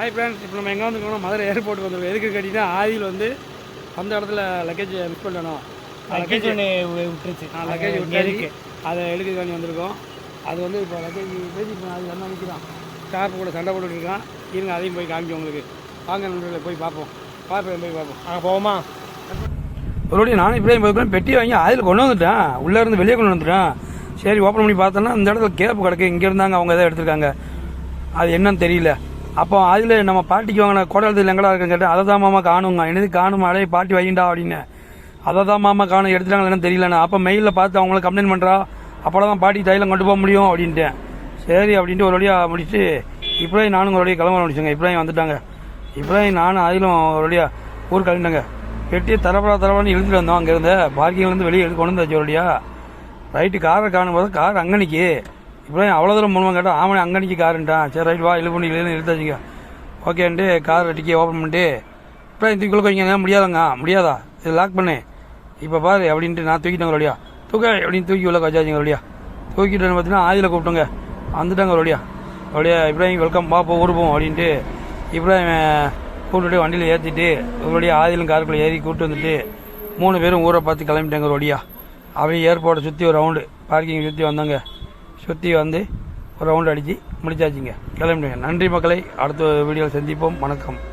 Hi friends இப்போ நம்ம எங்கே வந்துருக்கோம் மதுரை ஏர்போர்ட் வந்திருக்கோம். எதுக்கு கேட்டிங்கன்னா ஆதியில் வந்து அந்த இடத்துல லக்கேஜ் மிஸ் பண்ணணும். லக்கேஜ் ஒன்று விட்டுருச்சு. லக்கேஜ் அது விட்டு அதை எடுக்கிறதுக்காண்டி வந்திருக்கோம். அது வந்து இப்போ லக்கேஜ் பேசிட்டு அது என்ன நிற்கிறான் ஸ்டாஃப் கூட சண்டை போட்டுட்டு இருக்கான். இருங்க அதையும் போய் காமிக்கும் உங்களுக்கு. வாங்க நண்பர்களே போய் பார்ப்போம். பார்ப்போம் போய் பார்ப்போம். அங்கே போவோமா? ஒருபடி நானும் இப்படியே போயிருக்கேன் பெட்டி வாங்கி அதில் கொண்டு வந்துட்டேன். உள்ளே இருந்து வெளியே கொண்டு வந்துட்டேன். சரி ஓப்பன் பண்ணி பார்த்தோன்னா இந்த இடத்துல கேப் கிடக்கு. இங்கே இருந்தாங்க அவங்க எதாவது எடுத்திருக்காங்க. அது என்னன்னு தெரியல. அப்போ அதில் நம்ம பாட்டிக்கு வாங்கின கோடலத்தில் எங்கடா இருக்குன்னு கேட்டேன் அதை தான் மாமா காணுங்க என்னது காணுமா? அடே பாட்டி வைண்டா அப்படின்னு. அதை தான் மாமா காணும். எடுத்துட்டாங்களா தெரியலண்ணா. அப்போ மெயிலில் பார்த்து அவங்கள கம்ப்ளைண்ட் பண்ணுறா அப்போதான் தான் பாட்டி தைலம் கொண்டு போக முடியும் அப்படின்ட்டேன். சரி அப்படின்ட்டு ஒரு வழியாக முடிச்சுட்டு இப்படியே நானும் ஒரு வழியாக கிளம்ப முடிச்சுங்க இப்படியே வந்துட்டாங்க. இப்படியே நானும் அதிலும் ஒரு வழியாக ஊர் கிளம்பிட்டாங்க. வெட்டி தரப்படா தரப்படான்னு இழுத்துட்டு வந்தோம் அங்கேருந்து. பார்க்கிங்லேருந்து வெளியே எடுத்து கொண்டு வந்தாச்சு ஒரு வழியாக ரைட்டு காரை காணும் போது கார் அங்கனிக்கு இப்போ அவ்வளோ தூரம் மூலமாக கேட்டால் ஆமாம் அங்கே நிற்கி காருன்ட்டான் சரி ரைட் வா இல்லை பண்ணி இல்லைன்னு எடுத்தாச்சுங்க ஓகேன்ட்டு கார் டிக்கி ஓப்பன் பண்ணிட்டு இப்படியே தூக்கி வைங்க முடியாதாங்க. முடியாதா? இது லாக் பண்ணு. இப்போ பாரு அப்படின்ட்டு நான் தூக்கிட்டேங்க ஒரு வழியா தூக்க அப்படின்னு தூக்கி உள்ள வச்சாச்சுங்க ஒரு வழியா தூக்கிட்டு பார்த்தீங்கன்னா ஆதியில் கூப்பிட்டோங்க. வந்துட்டாங்க ஒரு வழியா ஒரு வழியா இப்ராஹிம் வெல்கம் பாப்போ ஊர் போவோம் அப்படின்ட்டு இப்ராஹிம் கூப்பிட்டுட்டு வண்டியில் ஏற்றிட்டு ஒரு ஆதிலும் காருக்குள்ளே ஏறி கூப்பிட்டு வந்துட்டு மூணு பேரும் ஊரை பார்த்து கிளம்பிட்டாங்க ஒரு வழியா அப்படியே ஏர்போர்ட்டை சுற்றி ஒரு ரவுண்டு பார்க்கிங் சுற்றி வந்தாங்க. சுற்றி வந்து ஒரு ரவுண்ட் அடித்து முடிச்சாச்சுங்க. கிளம்பிடுங்க. நன்றி மக்களை. அடுத்த வீடியோவில் சந்திப்போம். வணக்கம்.